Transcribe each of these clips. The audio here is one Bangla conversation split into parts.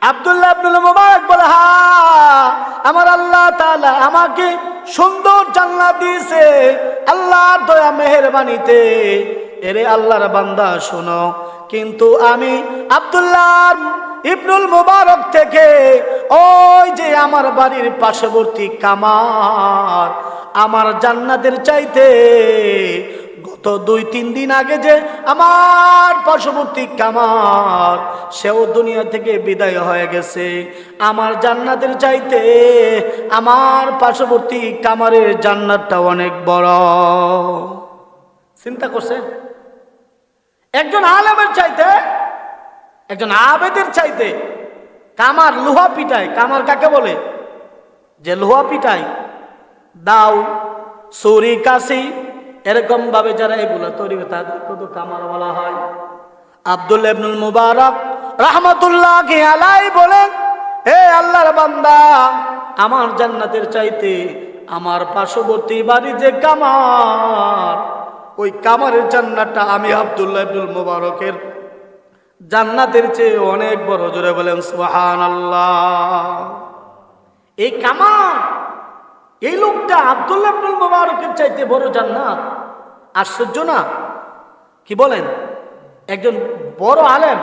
আব্দুল্লাহ আব্দুল মুবারক বলে, হা, আমার আল্লাহ তাআলা আমাকে সুন্দর জান্নাত দিয়েছে। আল্লাহর দয়া, মেহেরবানিতে। এরে আল্লাহর বান্দা, শোনো। কিন্তু আমি আব্দুল্লাহ ইবনুল মুবারক থেকে ওই যে আমার বাড়ির পার্শ্ববর্তী কামার, আমার জান্নাতের চাইতে গত দুই, তিন দিন আগে যে আমার পার্শ্ববর্তী কামার, সেও দুনিয়া থেকে বিদায় হয়ে গেছে। আমার জান্নাতের চাইতে আমার পার্শ্ববর্তী কামারের জান্নাতটা অনেক বড়। চিন্তা করছে? একজন আলেমের চাইতে, একজন আবেদের চাইতে কামার লোহা পিটায়। কামার কাকে বলে? যে লোহা পিটায়। দাও সুরি কাশি এরকম ভাবে যারা এগুলো তৈরি করে তাদেরকে তো কামার বলা হয়। আব্দুল ইবনুল মুবারক রহমতুল্লাহ আলাই বলেন, হে আল্লাহর বান্দা, আমার জান্নাতের চাইতে আমার পার্শ্ববর্তী বাড়ি যে কামার, ওই কামারের জান্নাতটা আমি আব্দুল্লাহ ইবনুল মুবারকের জান্নাতের চেয়ে অনেক বড় জোরে বলেন সুহান আল্লাহ এই কামার এই লোকটা আব্দুল্লাহ আব্দুল মোবারকের চাইতে বড় জান্নাত। আশ্চর্য না? কি বলেন? একজন বড় আলেম,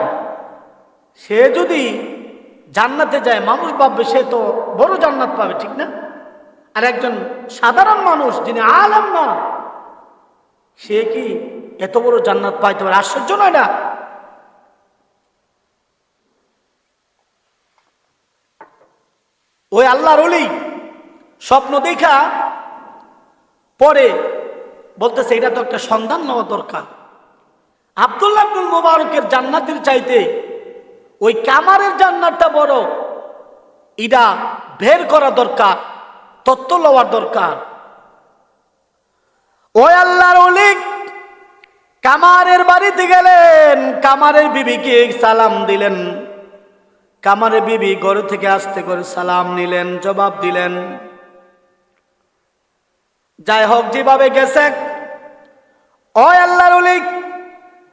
সে যদি জান্নাতে যায় মানুষ ভাববে সে তো বড় জান্নাত পাবে, ঠিক না? আর একজন সাধারণ মানুষ যিনি আলেম না, সে কি এত বড় জান্নাত পাইতে পারে? আশ্চর্য নয় না ওই আল্লাহর অলি স্বপ্ন দেখা, পরে বলতেছে, এটা তো একটা সন্ধান নেওয়া দরকার। আব্দুল্লাহ আব্দুল মোবারকের জান্নাতের চাইতে ওই কামারের জান্নাতটা বড়। এটা বের করা দরকার তত্ত্ব লওয়ার দরকার। ওই আল্লাহর অলি কামারের বাড়িতে গেলেন, কামারের বিবিকে সালাম দিলেন। কামারের বিবি ঘরে থেকে আসতে করে সালাম নিলেন, জবাব দিলেন। যাই হোক, যেভাবে গেছে ও আল্লাহর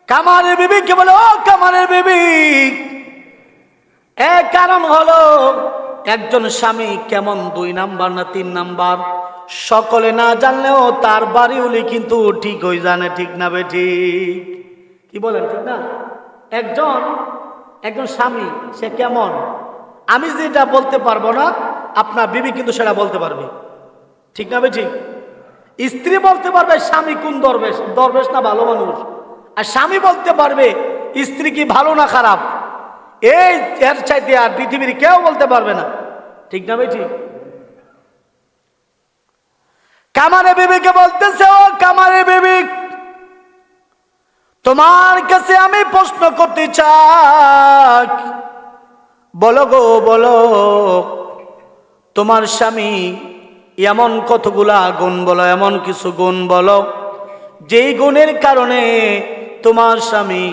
কামারের বিবি কে বলে, ও কামারের বিবি, এ কারণ হলো একজন স্বামী কেমন দুই নাম্বার না তিন নাম্বার? সকলে না জানলেও তার বাড়ি উলি কিন্তু ঠিক হয়ে জানে ঠিক না বে, ঠিক। কি বলেন, ঠিক না? একজন একজন স্বামী, সে কেমন? আমি যেটা বলতে পারব না, আপনার বিবি কিন্তু সেটা বলতে পারবে। ঠিক না বে, ঠিক? স্ত্রী বলতে পারবে, স্বামী কোন দরবেশ? দরবেশ না ভালো মানুষ? আর স্বামী বলতে পারবে, স্ত্রী কি ভালো না খারাপ? এই এর চাইতে আর পৃথিবীর কেউ বলতে পারবে না। ঠিক না বে ঠিক? কামারে বিবিকে বলতেছে, ও কামারে বিবি, তোমার কাছে আমি প্রশ্ন করতে চাই। বলো গো, বলো, তোমার স্বামী এমন কতগুলা গুণ বলো, এমন কিছু গুণ বলো, যেই গুণের কারণে তোমার স্বামী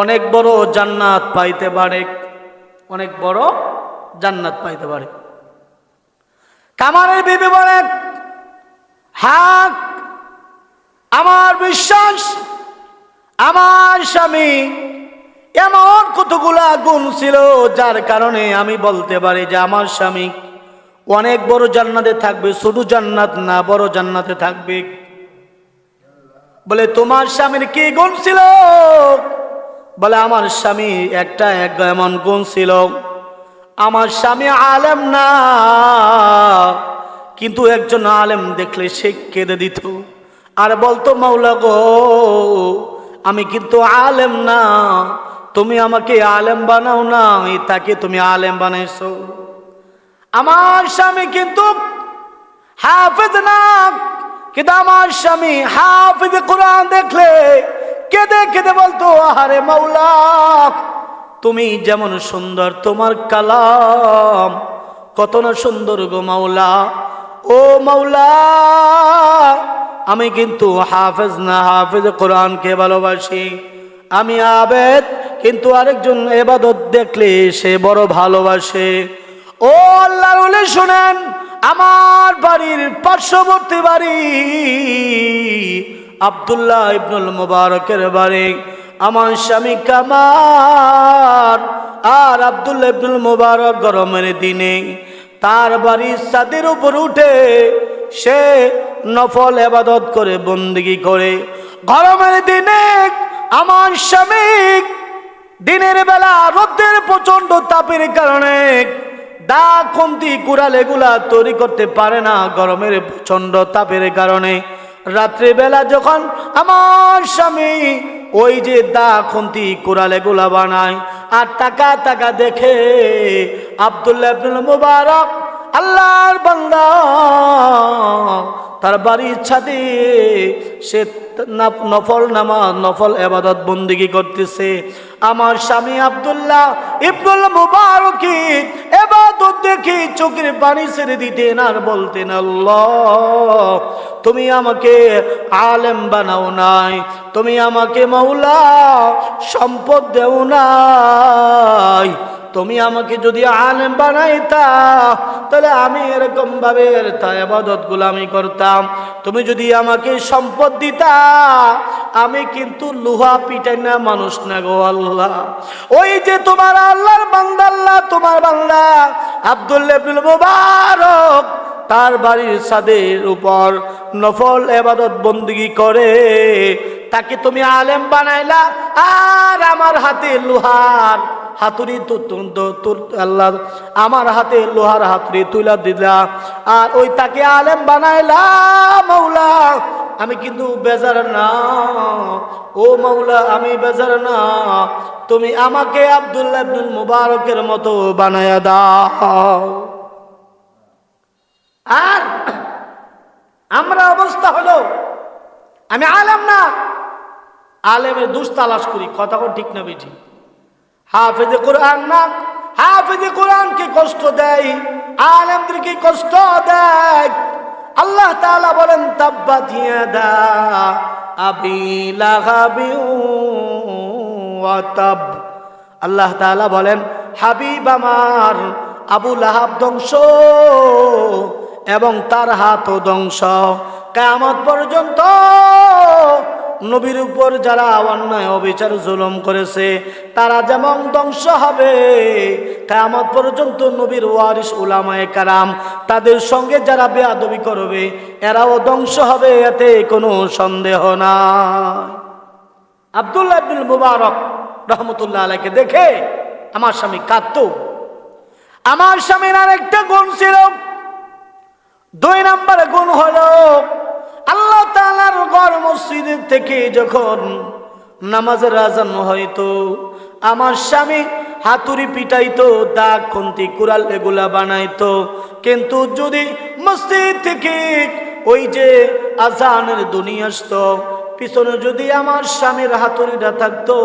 অনেক বড় জান্নাত পাইতে পারে, অনেক বড় জান্নাত পাইতে পারে। কামারের বিবি বলে হ্যাঁ আমার বিশ্বাস, আমার স্বামী এমন কতগুলা গুণ ছিল যার কারণে আমি বলতে পারি যে আমার স্বামী অনেক বড় জান্নাতে থাকবে ছোট জান্নাত না, বড় জান্নাতে থাকবে। বলে, তোমার স্বামীর কি গুণ ছিল? বলে, আমার স্বামী একটা এক এমন গুণ ছিল। আমার স্বামী আলেম না, কিন্তু একজন আলেম দেখলে সে কেঁদে দিত। আর বলতো মাওলা গো, আমি কিন্তু আলেম না, তুমি আমাকে আলেম বানাও না তাকে তুমি আলেম বানাইছো। আমার স্বামী কিন্তু হাফেজ না। কিন্তু আমার স্বামী হাফেজ কোরআন দেখলে কেঁদে কেঁদে বলতো, আহারে মাওলা, তুমি যেমন সুন্দর তোমার কালাম, কত না সুন্দর গো মাওলা। ও মাওলা, আমি কিন্তু হাফেজ না, হাফেজ কোরআনকে ভালোবাসি। আমি আবেদ, কিন্তু আরেকজন এবাদত দেখলে সে বড় ভালোবাসে। ও আল্লাহর ওলি শুনেন, আমার বাড়ির পার্শ্ববর্তী বাড়ি আব্দুল্লাহ ইবনুল মুবারকের বাড়ি। আমার স্বামী কামার আর আব্দুল আব্দুল মুবারক গরমের দিনে তার বাড়ির ছাদের উপর উঠে সে নফল এবাদত করে, বন্দিগি করে। গরমের দিনে আমার স্বামী দিনের বেলা রোদের প্রচণ্ড তাপের কারণে দা খুন্তি কুড়াল এগুলা তৈরি করতে পারে না গরমের প্রচণ্ড তাপের কারণে। রাত্রিবেলা যখন আমার স্বামী ওই যে দা খুন্তি কুড়াল এগুলা বানায়, আর টাকা টাকা দেখে আবদুল্লাহ আব্দুল মুবারক, আল্লাহর বান্দা তার বাড়ির ছাদে সে নফল নামাজ নফল এবাদত বন্দিগি করতেছে। আমার স্বামী আব্দুল্লাহ ইবনুল মুবারকি এবাদত দেখি চোখের পানি ছেড়ে দিতেন আর বলতেন তুমি আমাকে আলেম বানাও নাই, তুমি আমাকে মাওলা সম্পদ দেও নাই। তুমি আমাকে যদি আলেম বানাইতা, তাহলে আমি এরকম ভাবে আবাদত গুলামি করতাম। তুমি যদি আমাকে সম্পদ দিতা, আমি কিন্তু লোহা পিটাই না মানুষ না গো আল্লাহ। ওই যে তোমার আল্লাহর বান্দা, আল্লাহ তোমার বাংলা আব্দুল্লাহ আব্দুল মুবারক, তার বাড়ির ছাদের উপর নফল এবাদত বন্দিগি করে, তাকে তুমি আলেম বানাইলা, আর আমার হাতে লোহার হাতুড়ি আল্লাহ, আমার হাতে লোহার হাতুড়ি তুলা দিলা। আর ওই তাকে আলেম বানাইলা মৌলা আমি কিন্তু বেজার না। ও মৌলা আমি বেজার না। তুমি আমাকে আব্দুল্লাহ আব্দুল মুবারকের মতো বানায়া দাও। আর আমরা অবস্থা হলো, আমি আলেম না। আলেমের দুষ তালাশ করি, কথা ঠিক না বেঠি। হাফেজে কোরআন না? হাফেজে কোরআনকে কষ্ট দেয়? আলেমদেরকে কষ্ট দেয়? আল্লাহ তাআলা বলেন তাব্বাত ইয়াদা আবি লাহাবি ওয়া তাব। আল্লাহ তাআলা বলেন, হাবিব আমার, আবু লাহাব ধ্বংস এবং তার হাতও ধ্বংস। কেমত পর্যন্ত নবীর উপর যারা অন্যায়, অবিচার, জুলুম করেছে, তারা যেমন ধ্বংস হবে কেমত পর্যন্ত নবীর ওয়ারিস উলামায়ে কারাম তাদের সঙ্গে যারা বেয়াদবি করবে, এরাও ধ্বংস হবে, এতে কোনো সন্দেহ নাই। আব্দুল্লাহ আব্দুল মুবারক রহমতুল্লাহ আলাইকে দেখে, আমার স্বামী কাঁদত। আমার স্বামীর আর একটা গুণ ছিল, দুই নম্বরে গুণ হলো, আল্লাহ তাআলার ঘর মসজিদের থেকে যখন নামাজের আজান হয়তো, আমার স্বামী হাতুড়ি পিটাইতো, দাগ, খুন্তি, কুড়াল এগুলা বানাইতো। কিন্তু যদি মসজিদ থেকে ওই যে আজানের দুনিয়া আসতো, পিছনে যদি আমার স্বামীর হাতুড়িটা থাকতো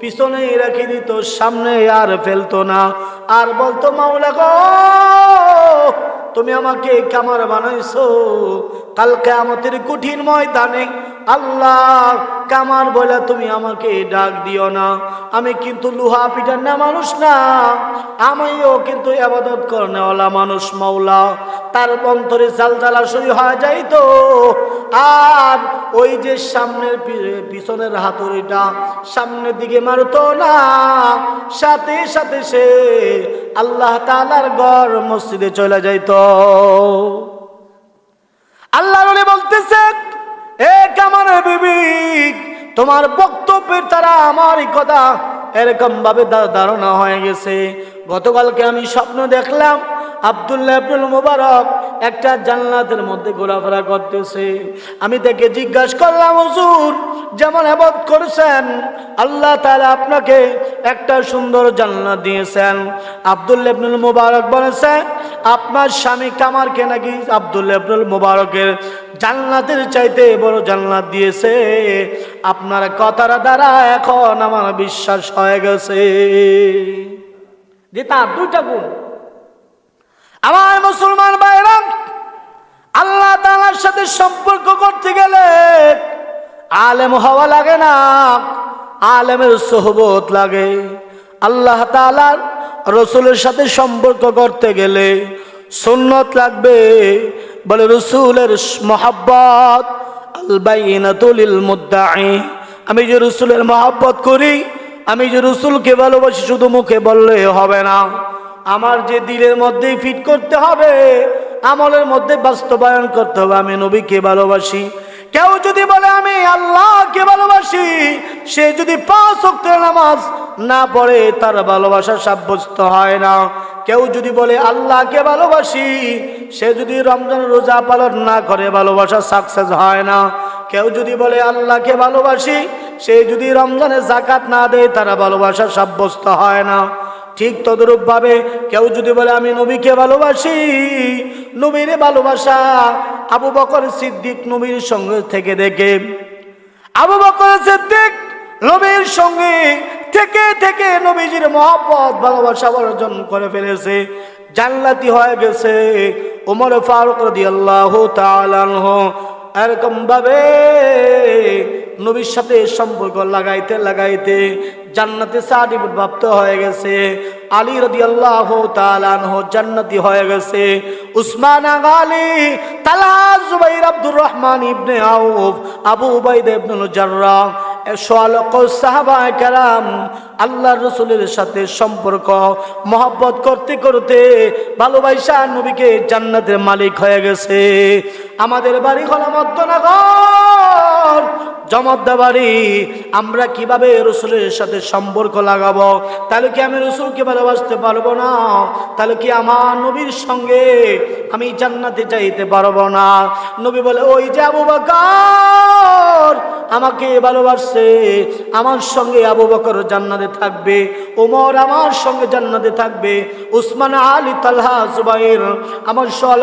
পিছনে রেখে দিত সামনে আর ফেলতো না। আর বলতো, মাওলা গো তুমি আমাকে কামার বানাইছো। কালকে আমাদের কঠিন ময়দানে আল্লাহ কামার বলে তুমি আমাকে ডাক দিও না। আমি কিন্তু লুহা পিটার না মানুষ না। আমিও কিন্তু আবাদত করনেওয়ালা মানুষ মাওলা। তার অন্তরে জালজালা সই হয়ে যাইত। আর ওই যে সামনের পিছনের হাতুড়িটা সামনের দিকে মারতো না। সাথে সাথে সে আল্লাহ তালার ঘর মসজিদে চলে যাইত। আল্লাহ বলতেছে এ কামানের বিবি, তোমার বক্তব্যের তারা আমার কথা এরকম ভাবে ধারণা হয়ে গেছে। গতকালকে আমি স্বপ্ন দেখলাম আব্দুল্লাহ আব্দুল মুবারক একটা জান্নাতের মধ্যে ঘোরাফেরা করতেছে। আমি তাকে জিজ্ঞাসা করলাম, হুজুর, যেমন আবাদ করেছেন, আল্লাহ তাআলা আপনাকে একটা সুন্দর জান্নাত দিয়েছেন। আব্দুল্লাহ আব্দুল মুবারক বলেছেন আপনার স্বামী কামারকে নাকি আব্দুল্লাহ আব্দুল মুবারকের জান্নাতের চাইতে বড় জান্নাত দিয়েছে? আপনার কথার দ্বারা এখন আমার বিশ্বাস হয়ে গেছে। যে তার দুইটা গুণ। আমার মুসলমান ভাইরাম আল্লাহ তালার সাথে সম্পর্ক করতে গেলে আলেম হওয়া লাগে না, আলেমের সোহবত লাগে। আল্লাহ তালার রসুলের সাথে সম্পর্ক করতে গেলে সুন্নত লাগবে। বলে রসুলের মহাব্বত আমি যে রসুলের মহাব্বত করি, আমি যে রসুলকে ভালোবাসি শুধু মুখে বললে হবে না। আমার যে দিলের মধ্যেই ফিট করতে হবে, আমলের মধ্যে বাস্তবায়ন করতে হবে। আমি নবীকে ভালোবাসি। কেউ যদি বলে, আমি আল্লাহকে ভালোবাসি সে যদি পাঁচ নামাজ না পড়ে, তার ভালোবাসা সাব্যস্ত হয় না। কেউ যদি বলে, আল্লাহকে ভালোবাসি সে যদি রমজান রোজা পালন না করে, ভালোবাসা সাকসেস হয় না। কেউ যদি বলে, আল্লাহকে ভালোবাসি সে যদি রমজানে জাকাত না দেয়, তারা ভালোবাসা সাব্যস্ত হয় না। ঠিক তদরূপ ভাবে কেউ যদি বলে, আমি নবীকে ভালোবাসি। নবীর ভালোবাসা আবু বকর সিদ্দিক নবীর সঙ্গে থেকে দেখে। আবু বকর সিদ্দিক নবীর সঙ্গে থেকে থেকে নবীজির মহব্বত, ভালোবাসা অর্জন করে ফেলেছে। জান্নাতি হয়ে গেছে ওমর ফারুক রাদিয়াল্লাহু তাআলা আনহু। এরকম ভাবে নবীর সাথে সম্পর্ক লাগাইতে লাগাইতে জান্নাতে সার্টিফিকেট প্রাপ্ত হয়ে গেছে। আলী রাদিয়াল্লাহু তাআলা আনহু জান্নাতি হয়ে গেছে। উসমান আলী তালা জুবাইর আব্দুর রহমান ইবনে আউফ, আবু উবাইদা ইবনুল কারাম আল্লাহ রসুলের সাথে সম্পর্ক, মহব্বত করতে করতে ভালোবাসা নবীকে জান্নাতের মালিক হয়ে গেছে। আমাদের বাড়ি হলো মধ্যনগর জমদ্দা বাড়ি আমরা কীভাবে রসুলের সাথে সম্পর্ক লাগাবো? তাহলে কি আমি রসুলকে ভালোবাসতে পারব না? তাহলে কি আমার নবীর সঙ্গে আমি জান্নাতে যাইতে পারব না? নবী বলে, ওই যে আবু বকর, আমাকে ভালোবাসছে, আমার সঙ্গে আবু বকর জান্নাতে থাকবে, ওমর আমার সঙ্গে জান্নাতে থাকবে, উসমান আলী, তালহা, জুবাইর, আমার সল